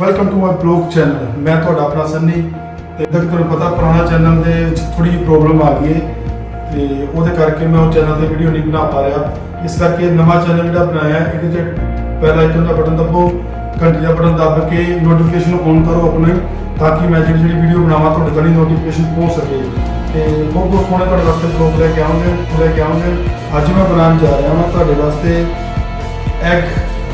Welcome to my blog channel ਮੈਂ ਤੁਹਾਡਾ ਆਪਣਾ ਸੰਨੀ ਤੇ ਤੱਕ ਤੁਹਾਨੂੰ ਪਤਾ ਪੁਰਾਣਾ ਚੈਨਲ ਦੇ ਵਿੱਚ ਥੋੜੀ ਜਿਹੀ ਪ੍ਰੋਬਲਮ ਆ ਗਈ ਹੈ ਤੇ ਉਹਦੇ ਕਰਕੇ ਮੈਂ ਉਹ ਚੈਨਲ ਤੇ ਵੀਡੀਓ ਨਹੀਂ ਬਣਾ ਪਾ ਰਿਹਾ। ਇਸ ਕਰਕੇ ਨਵਾਂ ਚੈਨਲ ਜਿਹੜਾ ਬਣਾਇਆ ਇਹਦੇ ਤੇ ਪਹਿਲਾ ਆਈਕਨ ਦਾ ਬਟਨ ਦਬਾਓ ਘੰਟੀ ਦਾ ਬਟਨ ਦੱਬ ਕੇ ਨੋਟੀਫਿਕੇਸ਼ਨ ਔਨ ਕਰੋ ਆਪਣੇ, ਤਾਂ ਕਿ ਮੈਂ ਜਿਹੜੀ ਜਿਹੜੀ ਵੀਡੀਓ ਬਣਾਵਾਂ, ਤੁਹਾਡੇ ਤੱਕ ਨੋਟੀਫਿਕੇਸ਼ਨ ਪਹੁੰਚ ਸਕੇ। ਤੇ ਬਹੁਤ ਬਹੁਤ ਸੋਹਣੇ ਤੁਹਾਡੇ ਵਾਸਤੇ ਬਲੌਗ ਲੈ ਕੇ ਆਉਂਗੇ, ਲੈ ਕੇ ਆਉਂਗੇ। ਅੱਜ ਮੈਂ ਬਣਾਉਣ ਜਾ ਰਿਹਾ ਹਾਂ ਤੁਹਾਡੇ ਵਾਸਤੇ ਐਗ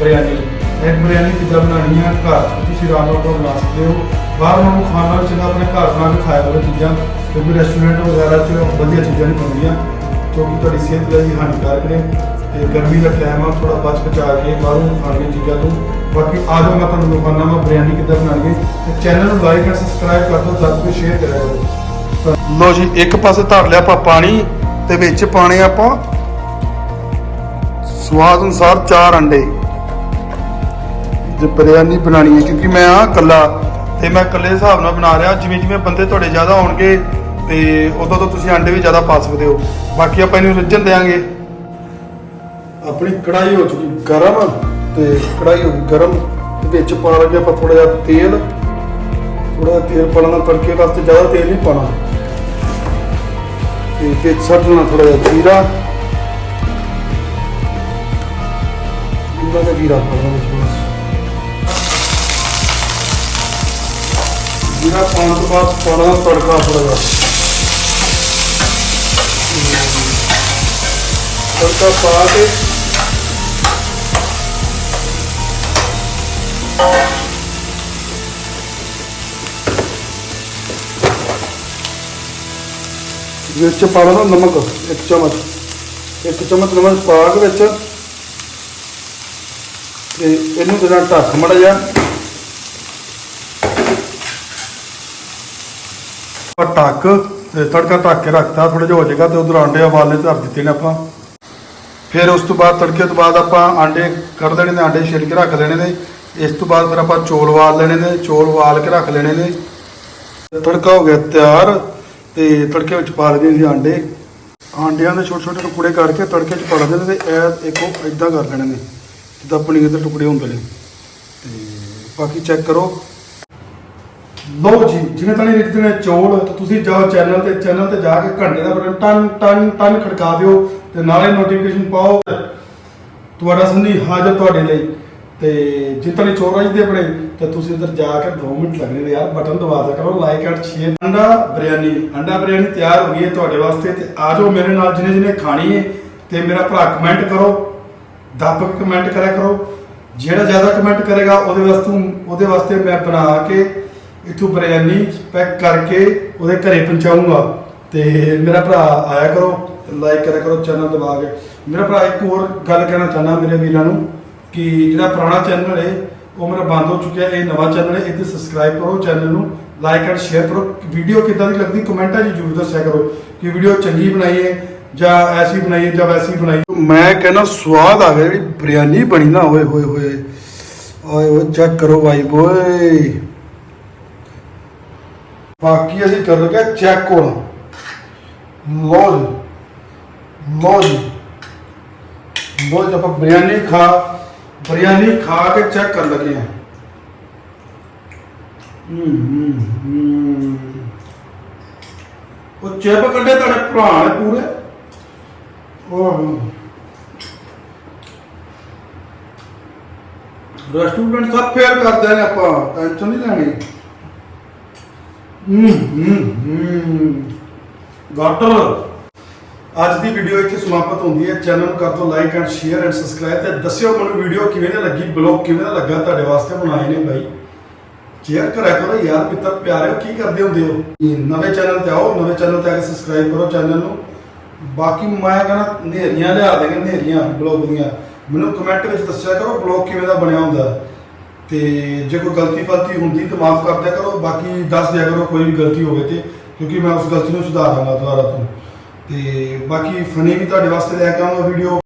ਬਿਰਿਆਨੀ ਐਗ ਬਿਰਿਆਨੀ ਕਿੱਦਾਂ ਬਣਾਉਣੀ ਆ ਘਰ 'ਚ ਤੁਸੀਂ ਆਰਾਮ ਨਾਲ ਬਣਾ ਸਕਦੇ ਹੋ। ਬਾਹਰ ਨੂੰ ਖਾਣ ਨਾਲ ਚੰਗਾ ਆਪਣੇ ਘਰ ਬਣਾ ਕੇ ਖਾਇਆ ਕਰੋ ਚੀਜ਼ਾਂ ਕਿਉਂਕਿ ਰੈਸਟੋਰੈਂਟ ਵਗੈਰਾ 'ਚ ਵਧੀਆ ਚੀਜ਼ਾਂ ਨਹੀਂ ਬਣਦੀਆਂ, ਕਿਉਂਕਿ ਤੁਹਾਡੀ ਸਿਹਤ ਲਈ ਹਾਨੀਕਾਰਕ ਨੇ, ਤੇ ਗਰਮੀ ਦਾ ਟਾਈਮ ਆ ਥੋੜਾ ਬਚ ਬਚਾ ਕੇ ਬਾਹਰੋਂ ਖਾਣੀਆਂ ਚੀਜ਼ਾਂ ਤੋਂ। ਬਾਕੀ ਆ ਜਾਓ, ਮੈਂ ਤੁਹਾਨੂੰ ਦਿਖਾਉਣਾ ਵਾ ਬਿਰਿਆਨੀ ਕਿੱਦਾਂ ਬਣਾਉਣੀ ਹੈ। ਤੇ ਚੈਨਲ ਨੂੰ ਲਾਈਕ ਐਂਡ ਸਬਸਕ੍ਰਾਈਬ ਕਰ ਦਿਓ ਜਦ ਵੀ ਸ਼ੇਅਰ ਕਰਿਆ ਕਰੋ। ਲੋ ਜੀ, ਇੱਕ ਪਾਸੇ ਧਰ ਲਿਆ ਆਪਾਂ ਪਾਣੀ, ਤੇ ਵਿੱਚ ਪਾਣੇ ਆਪਾਂ ਸਵਾਦ ਅਨੁਸਾਰ ਚਾਰ ਅੰਡੇ। ਜੇ ਬਿਰਿਆਨੀ ਬਣਾਣੀ ਹੈ, ਕਿਉਂਕਿ ਮੈਂ ਆ ਕੱਲਾ ਤੇ ਮੈਂ ਇਕੱਲੇ ਹਿਸਾਬ ਨਾਲ ਬਣਾ ਰਿਹਾ। ਜਿਵੇਂ ਜਿਵੇਂ ਬੰਦੇ ਤੁਹਾਡੇ ਜ਼ਿਆਦਾ ਹੋਣਗੇ ਤੇ ਉਦੋਂ ਤੋਂ ਤੁਸੀਂ ਅੰਡੇ ਵੀ ਜ਼ਿਆਦਾ ਪਾ ਸਕਦੇ ਹੋ। ਬਾਕੀ ਆਪਾਂ ਇਹਨੂੰ ਰਿੱਝਣ ਦੇਾਂਗੇ ਆਪਣੀ ਕੜਾਈ ਹੋ ਚੁੱਕੀ ਗਰਮ ਤੇ ਕੜਾਈ ਹੋ ਗਈ ਗਰਮ। ਤੇ ਵਿੱਚ ਪਾ ਲਗੇ ਆਪਾਂ ਥੋੜਾ ਜਿਹਾ ਤੇਲ ਥੋੜਾ ਜਿਹਾ ਤੇਲ ਪਾਉਣਾ, ਤੜਕੇ ਵਾਸਤੇ ਜ਼ਿਆਦਾ ਤੇਲ ਨਹੀਂ ਪਾਉਣਾ। ਤੇ ਵਿੱਚ ਛੱਡ ਦੇਣਾ ਥੋੜਾ ਜਿਹਾ ਜੀਰਾ। ਇਹਨਾਂ ਦਾ ਜੀਰਾ ਪਾਉਣਾ ਵਿੱਚ। ਬਸ ਜੀਰਾ ਪਾਉਣ ਤੋਂ ਬਾਅਦ ਪਾਉਣਾ ਤੜਕਾ ਥੋੜਾ ਜਿਹਾ ਤੜਕਾ ਪਾ ਕੇ ਵਿੱਚ ਪਾ ਲੈਣਾ ਨਮਕ ਇੱਕ ਚਮਚ ਇੱਕ ਚਮਚ ਨਮਕ ਆਪਾਂ ਢੱਕ ਤੇ ਤੜਕਾ ਢੱਕ ਕੇ ਰੱਖਤਾ ਥੋੜਾ ਜਿਹਾ ਹੋ ਜਾਏਗਾ ਤੇ ਉਧਰ ਆਂਡੇ ਉਬਾਲੇ ਧਰ ਦਿੱਤੇ ਨੇ ਆਪਾਂ। ਫਿਰ ਉਸ ਤੋਂ ਬਾਅਦ ਤੜਕੇ ਤੋਂ ਬਾਅਦ ਆਪਾਂ ਆਂਡੇ ਕੱਢ ਦੇਣੇ ਨੇ, ਆਂਡੇ ਛਿੱਲ ਕੇ ਰੱਖ ਲੈਣੇ ਨੇ। ਇਸ ਤੋਂ ਬਾਅਦ ਫਿਰ ਆਪਾਂ ਚੌਲ ਉਬਾਲ ਲੈਣੇ ਨੇ, ਚੌਲ ਉਬਾਲ ਕੇ ਰੱਖ ਲੈਣੇ ਨੇ। ਤੜਕਾ ਹੋ ਗਿਆ ਤਿਆਰ, ਤੇ ਤੜਕੇ ਵਿੱਚ ਪਾ ਲਈਏ ਸੀ ਆਂਡੇ। ਆਂਡਿਆਂ ਦੇ ਛੋਟੇ ਛੋਟੇ ਟੁਕੜੇ ਕਰਕੇ ਤੜਕੇ 'ਚ ਪਾ ਲੈਂਦੇ ਨੇ ਤੇ ਇਹ ਦੇਖੋ ਉਹ ਇਦਾਂ ਕਰ ਲੈਣੇ ਨੇ, ਜਿੱਦਾਂ ਪਨੀਰ ਦੇ ਟੁਕੜੇ ਹੁੰਦੇ ਨੇ। ਤੇ ਬਾਕੀ ਚੈੱਕ ਕਰੋ। ਲਓ ਜੀ, ਜਿਵੇਂ ਤਾਂ ਰਿੱਤੇ ਨੇ ਚੌਲ ਤੁਸੀਂ ਜਾਓ ਚੈਨਲ ਤੇ ਚੈਨਲ ਤੇ ਜਾ ਕੇ ਘੰਟੇ ਦਾ ਬਟਨ ਟਨ ਟਨ ਟਨ ਖੜਕਾ ਦਿਓ ਤੇ ਨਾਲੇ ਨੋਟੀਫਿਕੇਸ਼ਨ ਪਾਓ। ਤੁਹਾਡਾ ਸੰਧੀ ਹਾਜ਼ਰ ਤੁਹਾਡੇ ਲਈ। ਤੇ ਜਿੱਤਨੇ ਚੋਰ ਰਾਜਦੇ ਆਪਣੇ, ਤੇ ਤੁਸੀਂ ਇੱਧਰ ਜਾ ਕੇ 2 ਮਿੰਟ ਲੱਗਣੇ ਨੇ ਯਾਰ, ਬਟਨ ਦਬਾ ਦਿਆ ਕਰੋ ਲਾਈਕ ਐਂਡ ਸ਼ੇਅਰ ਅੰਡਾ ਬਿਰਿਆਨੀ ਅੰਡਾ ਬਿਰਿਆਨੀ ਤਿਆਰ ਹੋ ਗਈ ਹੈ ਤੁਹਾਡੇ ਵਾਸਤੇ, ਤੇ ਆ ਜਾਓ ਮੇਰੇ ਨਾਲ ਜਿਹਨੇ ਜਿਹਨੇ ਖਾਣੀ ਹੈ, ਤੇ ਮੇਰਾ ਭਰਾ ਕਮੈਂਟ ਕਰੋ, ਦੱਬ ਕੇ ਕਮੈਂਟ ਕਰਿਆ ਕਰੋ। ਜਿਹੜਾ ਜ਼ਿਆਦਾ ਕਮੈਂਟ ਕਰੇਗਾ, ਉਹਦੇ ਵਾਸਤੇ ਉਹਦੇ ਵਾਸਤੇ ਮੈਂ ਬਣਾ ਕੇ ਇਥੋਂ ਬਰਿਆਨੀ ਪੈਕ ਕਰਕੇ ਉਹਦੇ ਘਰੇ ਪਹੁੰਚਾਊਂਗਾ। ਤੇ ਮੇਰਾ ਭਰਾ ਆਇਆ ਕਰੋ ਲਾਈਕ ਕਰਿਆ ਕਰੋ ਚੈਨਲ ਦਬਾ ਕੇ। ਮੇਰਾ ਭਰਾ ਇੱਕ ਹੋਰ ਗੱਲ ਕਹਿਣਾ ਚਾਹੁੰਦਾ ਮੇਰੇ ਵੀਰਾਂ ਨੂੰ ਕਿ ਜਿਹੜਾ ਪੁਰਾਣਾ ਚੈਨਲ ਹੈ ਉਹ ਮੇਰਾ ਬੰਦ ਹੋ ਚੁੱਕਿਆ, ਇਹ ਨਵਾਂ ਚੈਨਲ ਹੈ ਇੱਥੇ ਸਬਸਕ੍ਰਾਈਬ ਕਰੋ ਚੈਨਲ ਨੂੰ ਲਾਈਕ ਐਂਡ ਸ਼ੇਅਰ ਕਰੋ। ਵੀਡੀਓ ਕਿੱਦਾਂ ਦੀ ਲੱਗਦੀ ਕਮੈਂਟਾਂ 'ਚ ਜ਼ਰੂਰ ਦੱਸਿਆ ਕਰੋ ਕਿ ਵੀਡੀਓ ਚੰਗੀ ਬਣਾਈ ਹੈ ਜਾਂ ਐਸੀ ਬਣਾਈ ਹੈ ਜਾਂ ਵੈਸੀ ਬਣਾਈ ਮੈਂ ਕਹਿੰਦਾ ਸਵਾਦ ਆ ਗਿਆ, ਜਿਹੜੀ ਬਿਰਿਆਨੀ ਬਣੀ ਨਾ, ਓਏ, ਹੋਏ ਹੋਏ। ਓਏ ਓਏ, ਚੈੱਕ ਕਰੋ ਭਾਈ ਬੋਏ। ਬਾਕੀ ਅਸੀਂ ਕਰ ਲਗੇ ਚੈੱਕ ਹੁਣ। ਲੋ ਜੀ ਲੋ ਜੀ ਲੋ ਜੀ ਆਪਾਂ ਬਿਰਿਆਨੀ ਖਾ ਬਿਰਿਆਨੀ ਖਾ ਕੇ ਚੈੱਕ ਕਰ ਲਗੇ ਆ। ਹੂੰ ਹੂੰ ਉਹ ਚਿਪ ਕੱਢੇ ਤੁਹਾਡੇ ਭਰਾ ਨੇ ਪੂਰੇ। ਉਹ ਰੈਸਟੋਰੈਂਟ ਸਭ ਫੇਰ ਕਰਦੇ ਨੇ ਆਪਾਂ ਟੈਨਸ਼ਨ ਨਹੀਂ ਲੈਣੀ। ਗਾਟਰ ਅੱਜ ਦੀ ਵੀਡੀਓ ਇੱਥੇ ਸਮਾਪਤ ਹੁੰਦੀ ਹੈ। ਚੈਨਲ ਨੂੰ ਕਰ ਦਿਓ like and share and subscribe ਤੇ ਦੱਸਿਓ ਮੈਨੂੰ ਵੀਡੀਓ ਕਿਵੇਂ ਦੀ ਲੱਗੀ ਬਲੌਗ ਕਿਵੇਂ ਦਾ ਲੱਗਾ, ਤੁਹਾਡੇ ਵਾਸਤੇ ਬਣਾਏ ਨੇ ਬਾਈ। ਸ਼ੇਅਰ ਕਰਿਆ ਕਰੋ ਯਾਰ ਮਿੱਤਰ, ਪਿਆਰਿਓ, ਕੀ ਕਰਦੇ ਹੁੰਦੇ ਹੋ? ਨਵੇਂ ਚੈਨਲ ਤੇ ਆਓ, ਨਵੇਂ ਚੈਨਲ ਤੇ ਆ ਕੇ ਸਬਸਕ੍ਰਾਈਬ ਕਰੋ ਚੈਨਲ ਨੂੰ। ਬਾਕੀ ਮੈਂ ਕਹਿੰਦਾ ਨੇਰੀਆਂ ਲਿਆ ਦੇਗੇ ਨੇਰੀਆਂ ਬਲੌਗ ਦੀਆਂ। ਮੈਨੂੰ ਕਮੈਂਟ ਵਿੱਚ ਦੱਸਿਆ ਕਰੋ ਬਲੌਗ ਕਿਵੇਂ ਦਾ ਬਣਿਆ ਹੁੰਦਾ। ਤੇ ਜੇ ਕੋਈ ਗਲਤੀ ਫਲਤੀ ਹੁੰਦੀ ਤਾਂ ਮਾਫ ਕਰ ਦਿਆ ਕਰੋ, ਬਾਕੀ ਦੱਸ ਦਿਆ ਕਰੋ ਕੋਈ ਵੀ ਗਲਤੀ ਹੋਵੇ ਤੇ, ਕਿਉਂਕਿ ਮੈਂ ਉਸ ਗਲਤੀ ਨੂੰ ਸੁਧਾਰਾਂਗਾ ਦੁਬਾਰਾ ਤੋਂ। ਤੇ ਬਾਕੀ ਫਨੀ ਵੀ ਤੁਹਾਡੇ ਵਾਸਤੇ ਲੈ ਕੇ ਆਉਂਗਾ ਵੀਡੀਓ